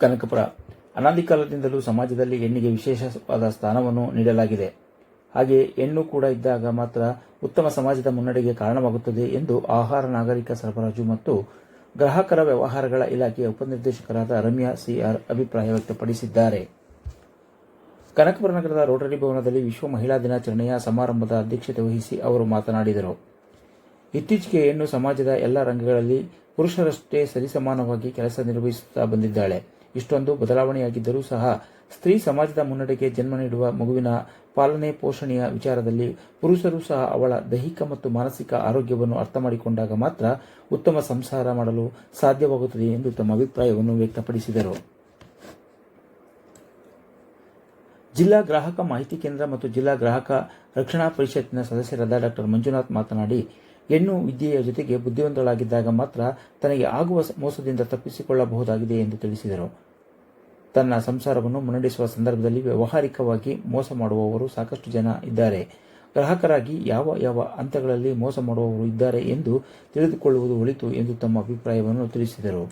ಕನಕಪುರ. ಅನಾದಿಕಾಲದಿಂದಲೂ ಸಮಾಜದಲ್ಲಿ ಹೆಣ್ಣಿಗೆ ವಿಶೇಷವಾದ ಸ್ಥಾನವನ್ನು ನೀಡಲಾಗಿದೆ. ಹಾಗೆ ಹೆಣ್ಣು ಕೂಡ ಇದ್ದಾಗ ಮಾತ್ರ ಉತ್ತಮ ಸಮಾಜದ ಮುನ್ನಡೆಗೆ ಕಾರಣವಾಗುತ್ತದೆ ಎಂದು ಆಹಾರ, ನಾಗರಿಕ ಸರಬರಾಜು ಮತ್ತು ಗ್ರಾಹಕರ ವ್ಯವಹಾರಗಳ ಇಲಾಖೆಯ ಉಪನಿರ್ದೇಶಕರಾದ ರಮ್ಯಾ ಸಿಆರ್ ಅಭಿಪ್ರಾಯ ವ್ಯಕ್ತಪಡಿಸಿದ್ದಾರೆ. ಕನಕಪುರ ನಗರದ ರೋಟರಿ ಭವನದಲ್ಲಿ ವಿಶ್ವ ಮಹಿಳಾ ದಿನಾಚರಣೆಯ ಸಮಾರಂಭದ ಅಧ್ಯಕ್ಷತೆ ವಹಿಸಿ ಅವರು ಮಾತನಾಡಿದರು. ಇತ್ತೀಚೆಗೆ ಹೆಣ್ಣು ಸಮಾಜದ ಎಲ್ಲ ರಂಗಗಳಲ್ಲಿ ಪುರುಷರಷ್ಟೇ ಸರಿಸಮಾನವಾಗಿ ಕೆಲಸ ನಿರ್ವಹಿಸುತ್ತಾ ಬಂದಿದ್ದಾಳೆ. ಇಷ್ಟೊಂದು ಬದಲಾವಣೆಯಾಗಿದ್ದರೂ ಸಹ ಸ್ತ್ರೀ ಸಮಾಜದ ಮುನ್ನಡೆಗೆ ಜನ್ಮ ನೀಡುವ ಮಗುವಿನ ಪಾಲನೆ ಪೋಷಣೆಯ ವಿಚಾರದಲ್ಲಿ ಪುರುಷರು ಸಹ ಅವಳ ದೈಹಿಕ ಮತ್ತು ಮಾನಸಿಕ ಆರೋಗ್ಯವನ್ನು ಅರ್ಥ ಮಾಡಿಕೊಂಡಾಗ ಮಾತ್ರ ಉತ್ತಮ ಸಂಸಾರ ಮಾಡಲು ಸಾಧ್ಯವಾಗುತ್ತದೆ ಎಂದು ತಮ್ಮ ಅಭಿಪ್ರಾಯವನ್ನು ವ್ಯಕ್ತಪಡಿಸಿದರು. ಜಿಲ್ಲಾ ಗ್ರಾಹಕ ಮಾಹಿತಿ ಕೇಂದ್ರ ಮತ್ತು ಜಿಲ್ಲಾ ಗ್ರಾಹಕ ರಕ್ಷಣಾ ಪರಿಷತ್ತಿನ ಸದಸ್ಯರಾದ ಡಾಕ್ಟರ್ ಮಂಜುನಾಥ್ ಮಾತನಾಡಿ, ಹೆಣ್ಣು ವಿದ್ಯೆಯ ಜೊತೆಗೆ ಬುದ್ಧಿವಂತಳಾಗಿದ್ದಾಗ ಮಾತ್ರ ತನಗೆ ಆಗುವ ಮೋಸದಿಂದ ತಪ್ಪಿಸಿಕೊಳ್ಳಬಹುದಾಗಿದೆ ಎಂದು ತಿಳಿಸಿದರು. ತನ್ನ ಸಂಸಾರವನ್ನು ಮುನ್ನಡೆಸುವ ಸಂದರ್ಭದಲ್ಲಿ ವ್ಯಾವಹಾರಿಕವಾಗಿ ಮೋಸ ಮಾಡುವವರು ಸಾಕಷ್ಟು ಜನ ಇದ್ದಾರೆ. ಗ್ರಾಹಕರಾಗಿ ಯಾವ ಯಾವ ಹಂತಗಳಲ್ಲಿ ಮೋಸ ಮಾಡುವವರು ಇದ್ದಾರೆ ಎಂದು ತಿಳಿದುಕೊಳ್ಳುವುದು ಒಳಿತು ಎಂದು ತಮ್ಮ ಅಭಿಪ್ರಾಯವನ್ನು ತಿಳಿಸಿದರು.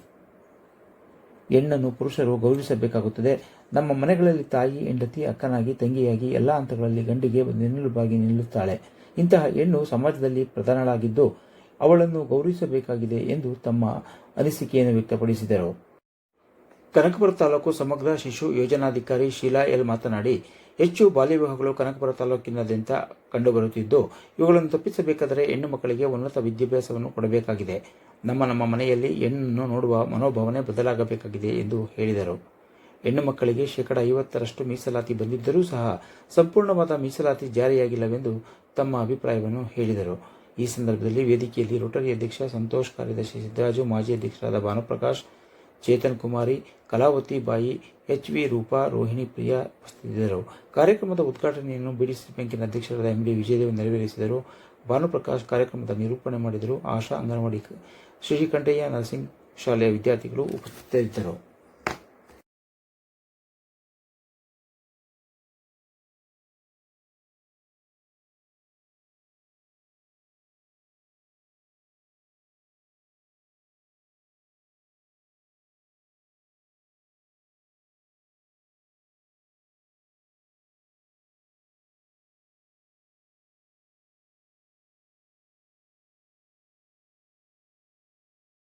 ಹೆಣ್ಣನ್ನು ಪುರುಷರು ಗೌರವಿಸಬೇಕಾಗುತ್ತದೆ. ನಮ್ಮ ಮನೆಗಳಲ್ಲಿ ತಾಯಿ, ಹೆಂಡತಿ, ಅಕ್ಕನಾಗಿ, ತಂಗಿಯಾಗಿ ಎಲ್ಲ ಹಂತಗಳಲ್ಲಿ ಗಂಡಿಗೆ ಬೆನ್ನೆಲುಬಾಗಿ ನಿಲ್ಲುತ್ತಾಳೆ. ಇಂತಹ ಹೆಣ್ಣು ಸಮಾಜದಲ್ಲಿ ಪ್ರಧಾನಳಾಗಿದ್ದು ಅವಳನ್ನು ಗೌರವಿಸಬೇಕಾಗಿದೆ ಎಂದು ತಮ್ಮ ಅನಿಸಿಕೆಯನ್ನು ವ್ಯಕ್ತಪಡಿಸಿದರು. ಕನಕಪುರ ತಾಲೂಕು ಸಮಗ್ರ ಶಿಶು ಯೋಜನಾಧಿಕಾರಿ ಶೀಲಾ ಎಲ್ ಮಾತನಾಡಿ, ಹೆಚ್ಚು ಬಾಲ್ಯ ವಿವಾಹಗಳು ಕನಕಪುರ ತಾಲೂಕಿನಾದ್ಯಂತ ಕಂಡುಬರುತ್ತಿದ್ದು, ಇವುಗಳನ್ನು ತಪ್ಪಿಸಬೇಕಾದರೆ ಹೆಣ್ಣು ಮಕ್ಕಳಿಗೆ ಉನ್ನತ ವಿದ್ಯಾಭ್ಯಾಸವನ್ನು ಕೊಡಬೇಕಾಗಿದೆ. ನಮ್ಮ ನಮ್ಮ ಮನೆಯಲ್ಲಿ ಹೆಣ್ಣನ್ನು ನೋಡುವ ಮನೋಭಾವನೆ ಬದಲಾಗಬೇಕಾಗಿದೆ ಎಂದು ಹೇಳಿದರು. ಹೆಣ್ಣು ಮಕ್ಕಳಿಗೆ ಶೇಕಡ ಐವತ್ತರಷ್ಟು ಮೀಸಲಾತಿ ಬಂದಿದ್ದರೂ ಸಹ ಸಂಪೂರ್ಣವಾದ ಮೀಸಲಾತಿ ಜಾರಿಯಾಗಿಲ್ಲವೆಂದು ತಮ್ಮ ಅಭಿಪ್ರಾಯವನ್ನು ಹೇಳಿದರು. ಈ ಸಂದರ್ಭದಲ್ಲಿ ವೇದಿಕೆಯಲ್ಲಿ ರೋಟರಿ ಅಧ್ಯಕ್ಷ ಸಂತೋಷ್ ಕಾರ್ಯದರ್ಶಿ ಸಿದ್ದರಾಜು, ಮಾಜಿ ಅಧ್ಯಕ್ಷರಾದ ಭಾನುಪ್ರಕಾಶ್ ಚೇತನ್ ಕುಮಾರಿ, ಕಲಾವತಿ ಬಾಯಿ ಎಚ್ ವಿ ರೂಪಾ, ರೋಹಿಣಿ ಪ್ರಿಯಾ ಉಪಸ್ಥಿತರಿದ್ದರು. ಕಾರ್ಯಕ್ರಮದ ಉದ್ಘಾಟನೆಯನ್ನು ಬಿಡಿಸಿ ಬ್ಯಾಂಕಿನ ಅಧ್ಯಕ್ಷರಾದ ಎಂ ಡಿ ವಿಜಯದೇವ್ ನೆರವೇರಿಸಿದರು. ಭಾನುಪ್ರಕಾಶ್ ಕಾರ್ಯಕ್ರಮದ ನಿರೂಪಣೆ ಮಾಡಿದರು. ಆಶಾ ಅಂಗನವಾಡಿ ಶ್ರೀಕಂಠಯ್ಯ ನರ್ಸಿಂಗ್ ಶಾಲೆಯ ವಿದ್ಯಾರ್ಥಿಗಳು ಉಪಸ್ಥಿತರಿದ್ದರು.